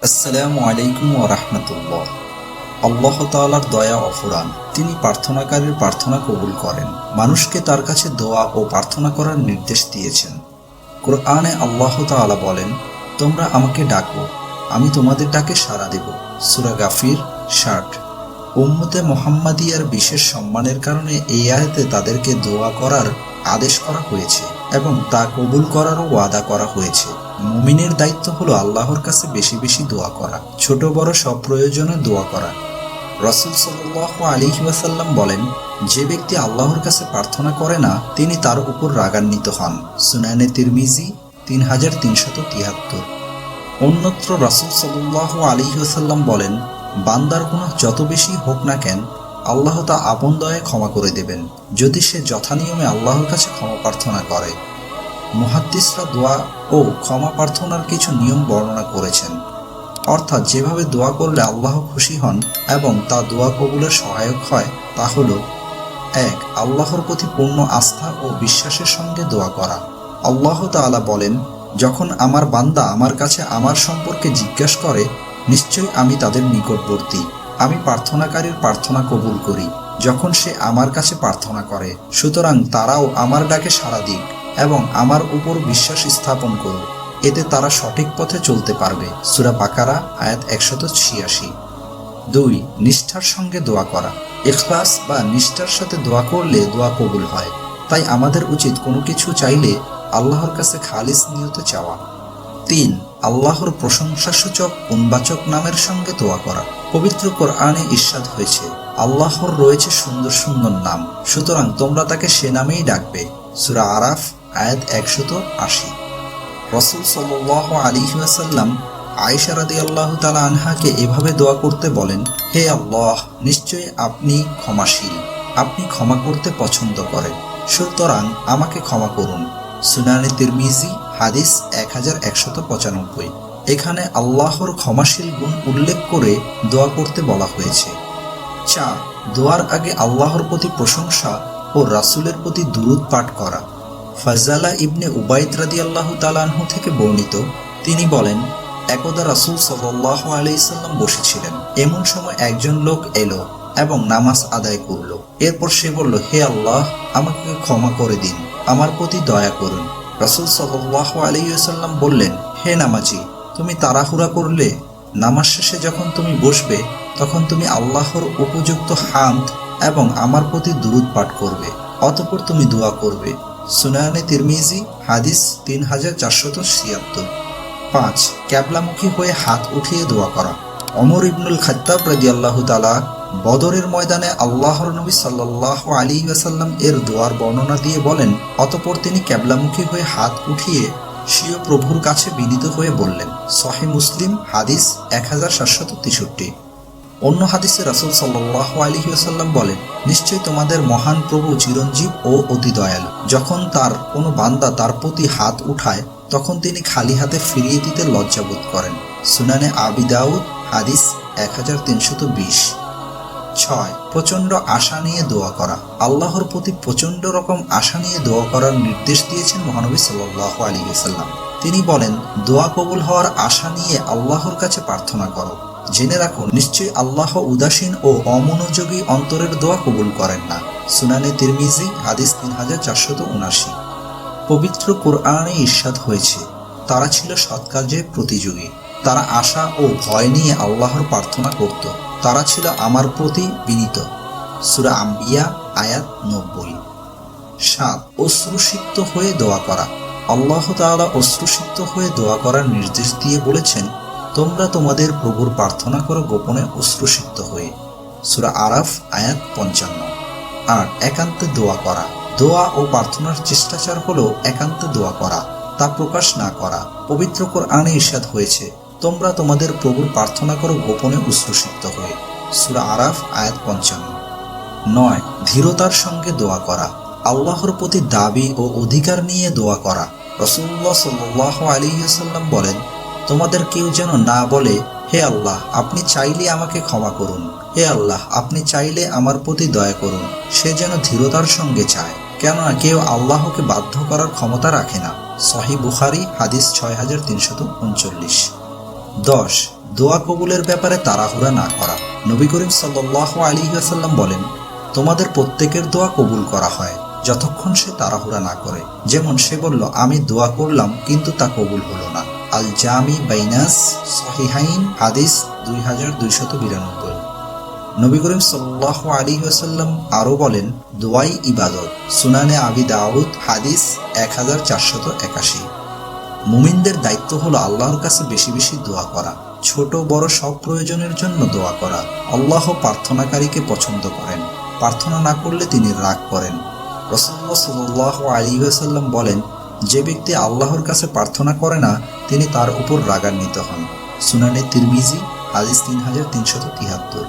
আসসালামু আলাইকুম রাহমাতুল্লাহ। আল্লাহ তাআলার দয়া অফুরান তিনি প্রার্থনাকারীর প্রার্থনা কবুল করেন। মানুষকে তার কাছে দোয়া ও প্রার্থনা করার নির্দেশ দিয়েছেন। কোরআনে আল্লাহ তাআলা বলেন, তোমরা আমাকে ডাকো, আমি তোমাদের ডাকে সাড়া দেব। সূরা গাফির ষাট। উম্মতে মোহাম্মদিয়ার বিশেষ সম্মানের কারণে এই আয়াতে তাদেরকে দোয়া করার আদেশ করা হয়েছে এবং তা কবুল করারও ওয়াদা করা হয়েছে। মুমিনের দায়িত্ব হলো আল্লাহর কাছে বেশি বেশি দোয়া করা, ছোট বড় সব প্রয়োজনে দোয়া করা। রসুল সাল্লাহ আলী ওয়াসাল্লাম বলেন, যে ব্যক্তি আল্লাহর কাছে প্রার্থনা করে না, তিনি তার উপর রাগান্বিত হন। সুনানে তিরমিজি তিন হাজার তিনশত তিয়াত্তর। অন্যত্র রাসুল সাল্লাহ আলী ওসাল্লাম বলেন, বান্দার গুনাহ যত বেশি হোক না কেন, আল্লাহ তা আপন দয়ে ক্ষমা করে দেবেন। যদি সে যথানিয়মে আল্লাহর কাছে ক্ষমা প্রার্থনা করে মুহাদ্দিসরা দোয়া ও ক্ষমা প্রার্থনার কিছু নিয়ম বর্ণনা করেছেন। অর্থাৎ যেভাবে দোয়া করলে আল্লাহ খুশি হন এবং তা দোয়া কবুলের সহায়ক হয়, তা হল, এক, আল্লাহর প্রতি পূর্ণ আস্থা ও বিশ্বাসের সঙ্গে দোয়া করা। আল্লাহ তাআলা বলেন, যখন আমার বান্দা আমার কাছে আমার সম্পর্কে জিজ্ঞাসা করে, নিশ্চয়ই আমি তাদের নিকটবর্তী। আমি প্রার্থনাকারীর প্রার্থনা কবুল করি। যখন সে আমার কাছে প্রার্থনা করে, সুতরাং তারাও আমার ডাকে সাড়া দিক। এবং আমার উপর বিশ্বাস স্থাপন করো। এতে তারা সঠিক পথে চলতে পারবে। সুরা বাকারা, আয়াত একশত ছিয়াশি। দুই, নিষ্ঠার সঙ্গে দোয়া করা। ইখলাস বা নিষ্ঠার সাথে দোয়া করলে দোয়া কবুল হয়। তাই আমাদের উচিত কোনো কিছু চাইলে আল্লাহর কাছে খালিস নিয়তে চাওয়া। তিন, আল্লাহর প্রশংসাসূচক উন্বাচক নামের সঙ্গে দোয়া করা। পবিত্র কোরআনে ঈর্ষাদ হয়েছে, আল্লাহর রয়েছে সুন্দর সুন্দর নাম। সুতরাং তোমরা তাকে সে নামেই ডাকবে। সুরা আরাফ আয়াত একশত আশি। রসুল সাল্লাহ আলী ওয়াসাল্লাম আয়েশা রাদি আল্লাহ তালা আনহাকে এভাবে দোয়া করতে বলেন, হে আল্লাহ, নিশ্চয়ই আপনি ক্ষমাশীল। আপনি ক্ষমা করতে পছন্দ করেন। সুতরাং আমাকে ক্ষমা করুন। সুনানি তিরমিজি, হাদিস এক হাজার একশত পঁচানব্বই। এখানে আল্লাহর ক্ষমাশীল গুণ উল্লেখ করে দোয়া করতে বলা হয়েছে। চার, দোয়ার আগে আল্লাহর প্রতি প্রশংসা ও রাসূলের প্রতি দুরুদ পাঠ করা। ফাজালা ইবনে উবাইদ রাদি আল্লাহ তালাহু থেকে বর্ণিত, তিনি বলেন, একদা রাসূল সাল্লাহ আলাইসাল্লাম বসেছিলেন। এমন সময় একজন লোক এলো এবং নামাজ আদায় করল। এরপর সে বলল, হে আল্লাহ, আমাকে ক্ষমা করে দিন। আমার প্রতি দয়া করুন। রাসূল সাল্লাহ আলাইসাল্লাম বললেন, হে নামাজি, তুমি তাড়াহুড়া করলে? নামাজ শেষে যখন তুমি বসবে, তখন তুমি আল্লাহর উপযুক্ত হামদ এবং আমার প্রতি দুরুদ পাঠ করবে। অতপর তুমি দোয়া করবে। সুনায়নে তিরমিজি, হাদিস তিন হাজার চারশত ছিয়াত্তর। পাঁচ, ক্যাবলামুখী হয়ে হাত উঠিয়ে দোয়া করা। অমর ইবনুল খাত্তাব রাজি আল্লাহ তালা বদরের ময়দানে আল্লাহর নবী সাল্লাহ আলী ওয়াসাল্লাম এর দোয়ার বর্ণনা দিয়ে বলেন, অতপর তিনি ক্যাবলামুখী হয়ে হাত উঠিয়ে স্বীয় প্রভুর কাছে বিনীত হয়ে বললেন সহি মুসলিম, হাদিস এক হাজার সাতশত তেষট্টি। অন্য হাদিসে রাসুল সাল্লাহ আলহি আসাল্লাম বলেন, নিশ্চয় তোমাদের মহান প্রভু চিরঞ্জীব ও অতি দয়ালু। যখন তার কোনো বান্দা তার প্রতি হাত উঠায়, তখন তিনি খালি হাতে ফিরিয়ে দিতে লজ্জাবোধ করেন। সুনানে আবি দাউদ, হাদিস এক হাজার তিনশত বিশ। ছয়, প্রচণ্ড আশা নিয়ে দোয়া করা। আল্লাহর প্রতি প্রচণ্ড রকম আশা নিয়ে দোয়া করার নির্দেশ দিয়েছেন মহানবী সাল্লাহ আলী সাল্লাম তিনি বলেন, দোয়া কবুল হওয়ার আশা নিয়ে আল্লাহর কাছে প্রার্থনা করো। জেনে রাখুন, নিশ্চয়ই আল্লাহ উদাসীন ও অমনোযোগী অন্তরের দোয়া কবুল করেন না। সুনানে তিরমিজি, হাদিস তিন হাজার চারশত উনাশি। পবিত্র কোরআনে ঈর্ষাদ হয়েছে, তারা ছিল সৎকার্যে প্রতিযোগী। তারা আশা ও ভয় নিয়ে আল্লাহর প্রার্থনা করত। তারা ছিল আমার প্রতি বিনীত। সুরা আম্বিয়া, আয়াত নব্বই। সাত, অশ্রুসিক্ত হয়ে দোয়া করা। আল্লাহ তাআলা অশ্রুসিক্ত হয়ে দোয়া করার নির্দেশ দিয়ে বলেছেন তোমরা তোমাদের প্রভুর প্রার্থনা করো গোপনে অশ্রুসিক্ত হয়ে। সুরা আরাফ, আয়াত পঞ্চান্ন। আর একান্তে দোয়া করা। দোয়া ও প্রার্থনার চেষ্টাচার হলো একান্তে দোয়া করা, তা প্রকাশ না করা। পবিত্র কোরআনে ঈর্ষাদ হয়েছে, তোমরা তোমাদের প্রভুর প্রার্থনা করো গোপনে উশ্রুসিক্ত হয়ে। সুরা আরাফ, আয়াত পঞ্চান্ন। নয়, ধীরতার সঙ্গে দোয়া করা। আল্লাহর প্রতি দাবি ও অধিকার নিয়ে দোয়া করা। রসুল্লাহ সাল্লাহ আলিহাল্লাম বলেন তোমাদের কেউ যেন না বলে, হে আল্লাহ, আপনি চাইলে আমাকে ক্ষমা করুন। হে আল্লাহ, আপনি চাইলে আমার প্রতি দয়া করুন। সে যেন ধীরতার সঙ্গে চায়। কেননা কেউ আল্লাহকে বাধ্য করার ক্ষমতা রাখে না। সহি বুখারি, হাদিস ছয় হাজার তিনশত উনচল্লিশ। দশ, দোয়া কবুলের ব্যাপারে তাড়াহুড়া না করা। নবী করিম সাল্লাহ আলী আসাল্লাম বলেন, তোমাদের প্রত্যেকের দোয়া কবুল করা হয়, যতক্ষণ সে তাড়াহুড়া না করে। যেমন সে বলল, আমি দোয়া করলাম, কিন্তু তা কবুল হলো না। আল জামি বাইনাস সহিহাইন, হাদিস দুই হাজার দুইশত বিরানব্বই। নবী করিম সাল্লাহ আলী ওসাল্লাম আরও বলেন, দোয়াই ইবাদত, সুনানে আবি দাউদ, হাদিস এক হাজার চারশত একাশি। মুমিনদের দায়িত্ব হলো আল্লাহর কাছে বেশি বেশি দোয়া করা, ছোট বড় সব প্রয়োজনের জন্য দোয়া করা। আল্লাহ প্রার্থনাকারীকে পছন্দ করেন, প্রার্থনা না করলে তিনি রাগ করেন। রসল্লা সাল্লাহ আলী ওসাল্লাম বলেন যে ব্যক্তি আল্লাহর কাছে প্রার্থনা করে না, তিনি তার উপর রাগান্বিত হন। সুনানে তিরমিজি, হাদিস তিন হাজার তিনশত তিয়াত্তর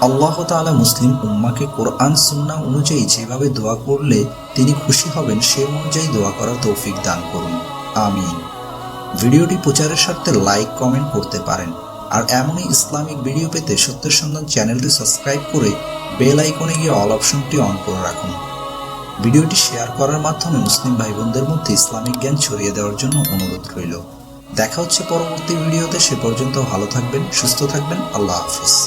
আল্লাহ তাআলা মুসলিম উম্মাকে কোরআন, সুন্না অনুযায়ী যেভাবে দোয়া করলে তিনি খুশি হবেন, সে অনুযায়ী দোয়া করার তৌফিক দান করুন। আমিন। ভিডিওটি প্রচারের স্বার্থে লাইক, কমেন্ট করতে পারেন। আর এমনই ইসলামিক ভিডিও পেতে সত্যের সন্ধান চ্যানেলটি সাবস্ক্রাইব করে বেল আইকনে গিয়ে অল অপশনটি অন করে রাখুন। ভিডিওটি শেয়ার করার মাধ্যমে মুসলিম ভাই বোনদের মধ্যে ইসলামিক জ্ঞান ছড়িয়ে দেওয়ার জন্য অনুরোধ রইল। দেখা হচ্ছে পরবর্তী ভিডিওতে, সে পর্যন্ত ভালো থাকবেন, সুস্থ থাকবেন, আল্লাহ হাফিজ।